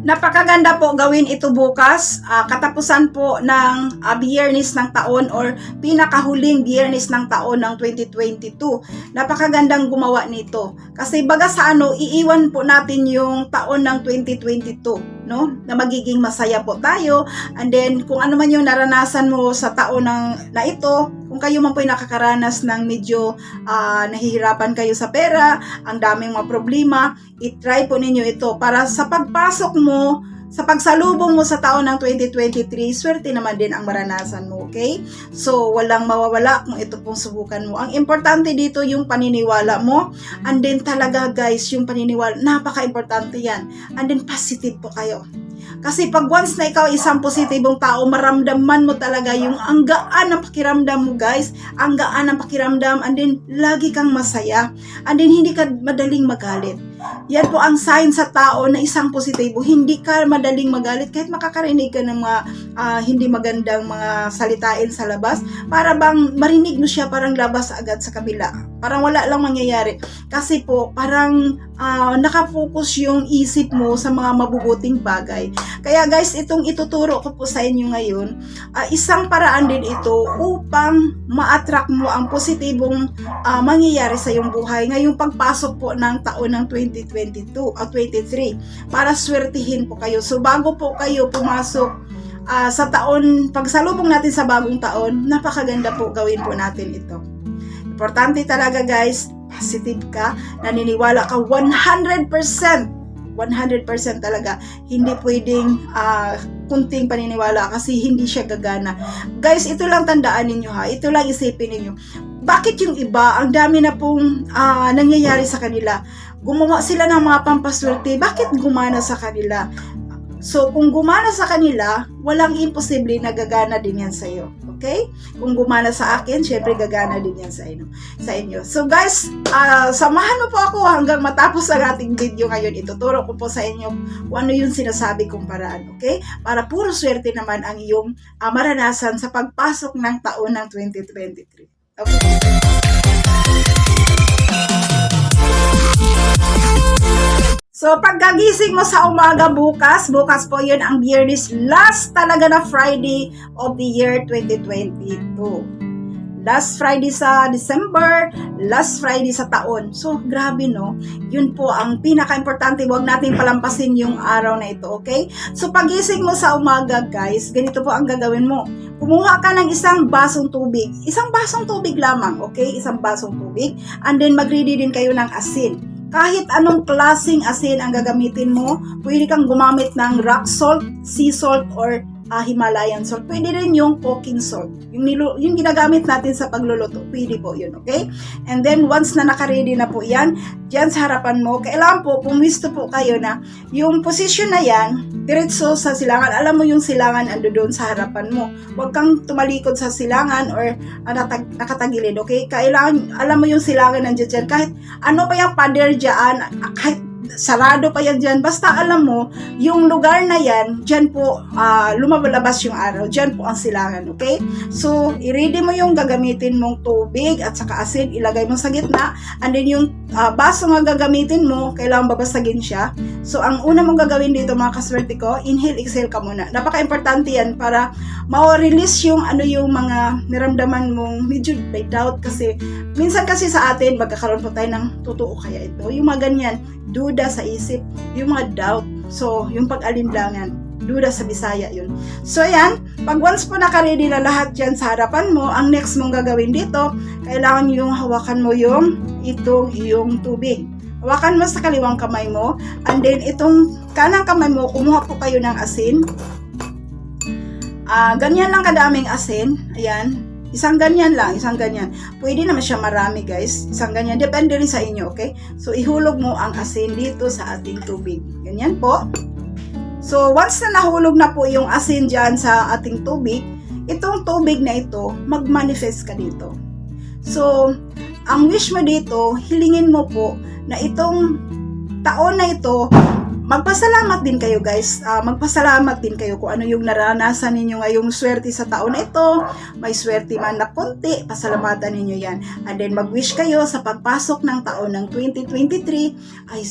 Napakaganda po gawin ito bukas. Ah, katapusan po ng biyernes ng taon or pinakahuling biyernes ng taon ng 2022. Napakagandang gumawa nito. Kasi baga sa ano, iiwan po natin yung taon ng 2022, no? Na magiging masaya po tayo. And then, kung ano man yung naranasan mo sa taon ng, na ito, kung kayo man po ay nakakaranas ng medyo ah, nahihirapan kayo sa pera, ang daming mga problema, i-try po ninyo ito para sa pagpasok mo, sa pagsalubong mo sa taon ng 2023, swerte naman din ang maranasan mo, okay? So, walang mawawala kung ito pong subukan mo. Ang importante dito yung paniniwala mo, and then talaga guys, yung paniniwala, napaka-importante yan. And then positive po kayo. Kasi pag once na ikaw isang positibong tao, maramdaman mo talaga yung ang gaan ng pakiramdam mo guys, ang gaan ng pakiramdam, and then lagi kang masaya, and then hindi ka madaling magalit. Yan po ang sign sa tao na isang positibo. Hindi ka madaling magalit kahit makakarinig ka ng mga ah, hindi magandang mga salitain sa labas. Para bang marinig mo siya parang labas agad sa kabila. Parang wala lang mangyayari. Kasi po parang ah, nakafocus yung isip mo sa mga mabubuting bagay. Kaya guys, itong ituturo ko po sa inyo ngayon, ah, isang paraan din ito upang ma-attract mo ang positibong ah, mangyayari sa iyong buhay ngayong pagpasok po ng taon ng 2022 o 23 para swertihin po kayo. So bago po kayo pumasok ah, sa taon, pagsalubong natin sa bagong taon, napakaganda po gawin po natin ito. Importante talaga guys, positive ka, naniniwala ka 100%. 100% talaga. Hindi pwedeng ah, kunting paniniwala kasi hindi siya gagana. Guys, ito lang tandaan ninyo ha. Ito lang isipin ninyo. Bakit yung iba, ang dami na pong ah, nangyayari sa kanila? Gumawa sila ng mga pampaswerte. Bakit gumana sa kanila? So, kung gumana sa kanila, walang imposible na gagana din yan sa iyo. Okay? Kung gumana sa akin, syempre gagana din yan sa inyo. Sa inyo. So guys, ah, samahan mo po ako hanggang matapos ang ating video ngayon. Ituturo ko po sa inyo kung ano yung sinasabi kong paraan. Okay? Para puro swerte naman ang iyong ah, maranasan sa pagpasok ng taon ng 2023. Okay? So, pagkagising mo sa umaga bukas, bukas po yun ang Biyernes, last talaga na Friday of the year 2022. Last Friday sa December, last Friday sa taon. So, grabe no? Yun po ang pinaka-importante. Huwag natin palampasin yung araw na ito, okay? So, pagising mo sa umaga, guys, ganito po ang gagawin mo. Kumuha ka ng isang basong tubig. Isang basong tubig lamang, okay? Isang basong tubig. And then, mag-ready din kayo ng asin kahit anong klasing asin ang gagamitin mo, pwede kang gumamit ng rock salt, sea salt, or ah, Himalayan salt. Pwede rin yung cooking salt. Yung, nilu- yung ginagamit natin sa pagluluto. Pwede po yun, okay? And then, once na nakaready na po yan, dyan sa harapan mo, kailangan po, gusto po kayo na, yung position na yan, diretso sa silangan. Alam mo yung silangan ando doon sa harapan mo. Huwag kang tumalikod sa silangan or ah, natag- nakatagilid, okay? Kailangan, alam mo yung silangan nandiyan dyan. Kahit ano pa yung pader dyan, ah, kahit sarado pa yan dyan. Basta alam mo, yung lugar na yan, dyan po ah, lumabalabas yung araw. Dyan po ang silangan, okay? So, i-ready mo yung gagamitin mong tubig at saka asin, ilagay mo sa gitna. And then yung ah, baso nga gagamitin mo, kailangan babasagin siya. So, ang una mong gagawin dito mga kaswerte ko, inhale, exhale ka muna. Napaka-importante yan para ma-release yung ano yung mga niramdaman mong medyo may doubt kasi minsan kasi sa atin magkakaroon po tayo ng totoo kaya ito. Yung mga ganyan, duda sa isip, yung mga doubt. So, yung pag-alinlangan, duda sa Bisaya yun. So, yan. Pag once po nakaready na lahat yan sa harapan mo, ang next mong gagawin dito, kailangan yung hawakan mo yung itong iyong tubig. Hawakan mo sa kaliwang kamay mo, and then itong kanang kamay mo, kumuha po kayo ng asin. Ah, ganyan lang kadaming asin. Ayan. Isang ganyan lang, isang ganyan. Pwede naman siya marami, guys. Isang ganyan. Depende rin sa inyo, okay? So, ihulog mo ang asin dito sa ating tubig. Ganyan po. So, once na nahulog na po yung asin dyan sa ating tubig, itong tubig na ito, mag-manifest ka dito. So, ang wish mo dito, hilingin mo po na itong taon na ito, magpasalamat din kayo guys. Ah, magpasalamat din kayo kung ano yung naranasan ninyo ngayong swerte sa taon na ito. May swerte man na konti, pasalamatan ninyo yan. And then mag-wish kayo sa pagpasok ng taon ng 2023 ay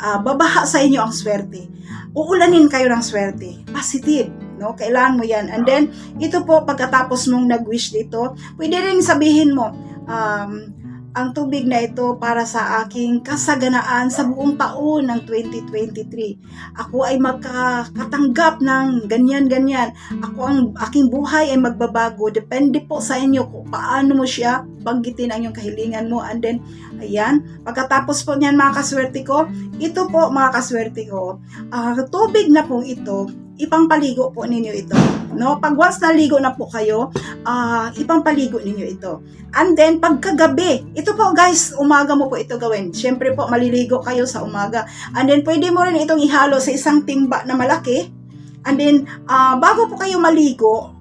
ah, babaha sa inyo ang swerte. uulanin kayo ng swerte. Positive. No? Kailangan mo yan. And then, ito po, pagkatapos mong nag-wish dito, pwede rin sabihin mo, um, ang tubig na ito para sa aking kasaganaan sa buong taon ng 2023. Ako ay magkakatanggap ng ganyan-ganyan. Ako ang aking buhay ay magbabago. Depende po sa inyo kung paano mo siya banggitin ang iyong kahilingan mo. And then, ayan, pagkatapos po niyan mga kaswerte ko, ito po mga kaswerte ko, ah, tubig na po ito, ipampaligo po ninyo ito. No? Pag once naligo na po kayo, ah, ipampaligo ninyo ito. And then, pagkagabi, ito po guys, umaga mo po ito gawin. Siyempre po, maliligo kayo sa umaga. And then, pwede mo rin itong ihalo sa isang timba na malaki. And then, ah, bago po kayo maligo,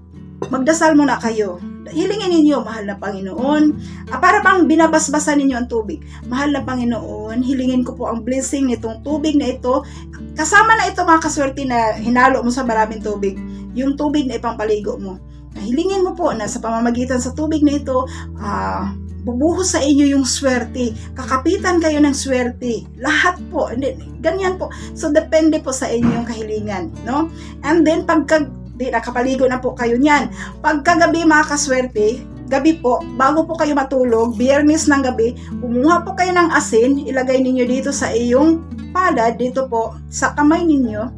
magdasal muna kayo. Hilingin ninyo, mahal na Panginoon. Ah, para bang binabasbasan ninyo ang tubig. Mahal na Panginoon, hilingin ko po ang blessing nitong tubig na ito. Kasama na ito mga kaswerte na hinalo mo sa maraming tubig. Yung tubig na ipampaligo mo. Ah, Hilingin mo po na sa pamamagitan sa tubig na ito, ah, bubuhos sa inyo yung swerte. Kakapitan kayo ng swerte. Lahat po. Hindi, Ganyan po. So, depende po sa inyong kahilingan. No? And then, pagka di, nakapaligo na po kayo niyan. Pagkagabi mga kaswerte, gabi po, bago po kayo matulog, biyernes ng gabi, kumuha po kayo ng asin, ilagay ninyo dito sa iyong palad, dito po, sa kamay ninyo,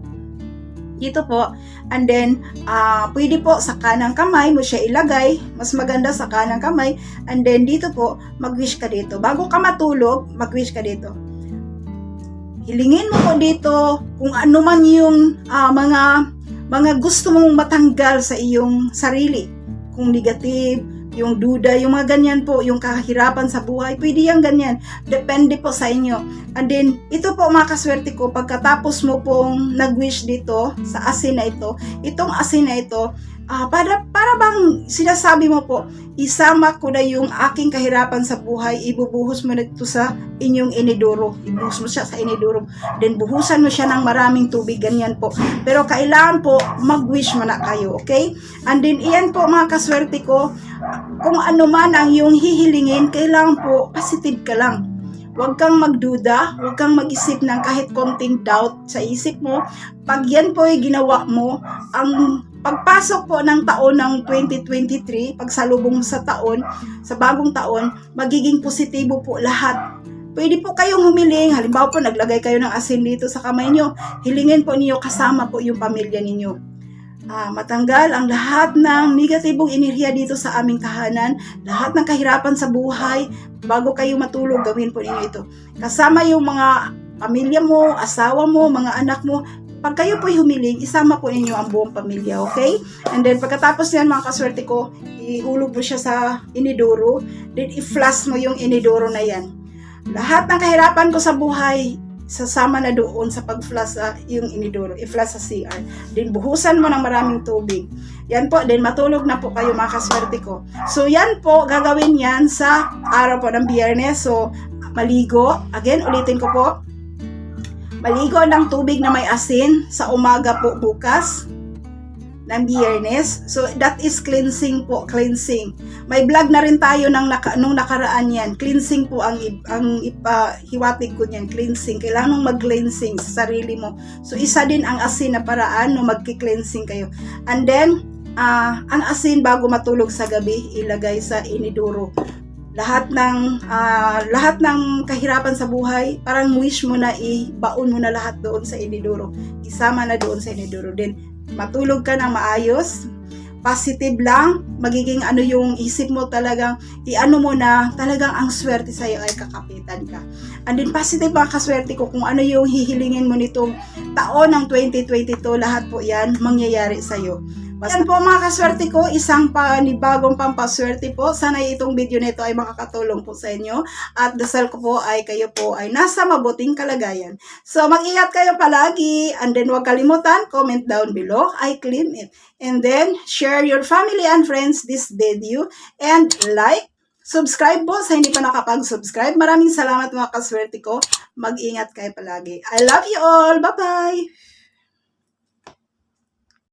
dito po, and then, ah pwede po sa kanang kamay mo siya ilagay, mas maganda sa kanang kamay, and then dito po, mag-wish ka dito. Bago ka matulog, mag-wish ka dito. Hilingin mo po dito kung ano man yung ah, mga mga gusto mong matanggal sa iyong sarili. Kung negative, yung duda, yung mga ganyan po, yung kahirapan sa buhay, pwede yan ganyan. Depende po sa inyo. And then, ito po mga kaswerte ko, pagkatapos mo pong nag-wish dito sa asin na ito, itong asin na ito, ah, para, para bang sinasabi mo po, isama ko na yung aking kahirapan sa buhay, ibubuhos mo na ito sa inyong inidoro. Ibuhos mo siya sa inidoro. Then, buhusan mo siya ng maraming tubig, ganyan po. Pero kailangan po, mag-wish mo na kayo, okay? And then, iyan po mga kaswerte ko, kung ano man ang iyong hihilingin, kailangan po, positive ka lang. Huwag kang magduda, huwag kang mag-isip ng kahit konting doubt sa isip mo. Pag yan po ay ginawa mo, ang pagpasok po ng taon ng 2023, pagsalubong sa taon, sa bagong taon, magiging positibo po lahat. Pwede po kayong humiling, halimbawa po naglagay kayo ng asin dito sa kamay nyo, hilingin po niyo kasama po yung pamilya ninyo. Ah, matanggal ang lahat ng negatibong enerhiya dito sa aming tahanan, lahat ng kahirapan sa buhay, bago kayo matulog, gawin po ninyo ito. Kasama yung mga pamilya mo, asawa mo, mga anak mo, pag kayo po'y humiling, isama po ninyo ang buong pamilya, okay? And then, pagkatapos yan, mga kaswerte ko, ihulog mo siya sa inidoro, then i-flash mo yung inidoro na yan. Lahat ng kahirapan ko sa buhay, sasama na doon sa pag-flash sa yung inidoro, i-flash sa CR. Then, buhusan mo ng maraming tubig. Yan po, then matulog na po kayo mga kaswerte ko. So, yan po, gagawin yan sa araw po ng biyernes. So, maligo. Again, ulitin ko po. Maligo ng tubig na may asin sa umaga po bukas ng biyernes. So, that is cleansing po, cleansing. May vlog na rin tayo ng naka, nung nakaraan yan. Cleansing po ang, ang ipahiwatig ko niyan, cleansing. Kailangan mag-cleansing sa sarili mo. So, isa din ang asin na paraan no magki-cleansing kayo. And then, ah, ang asin bago matulog sa gabi, ilagay sa iniduro. Lahat ng ah, lahat ng kahirapan sa buhay, parang wish mo na i-baon mo na lahat doon sa iniduro. Isama na doon sa iniduro din. Matulog ka ng maayos, positive lang, magiging ano yung isip mo talagang, i-ano mo na talagang ang swerte sa'yo ay kakapitan ka. And then positive mga kaswerte ko kung ano yung hihilingin mo nitong taon ng 2022, lahat po yan mangyayari sa'yo. Yan po mga kaswerte ko, isang panibagong pampaswerte po. Sana itong video nito ay makakatulong po sa inyo. At dasal ko po ay kayo po ay nasa mabuting kalagayan. So mag-ingat kayo palagi. And then huwag kalimutan, comment down below. I claim it. And then share your family and friends this video. And like, subscribe po sa hindi pa nakapag-subscribe. Maraming salamat mga kaswerte ko. Mag-ingat kayo palagi. I love you all. Bye-bye!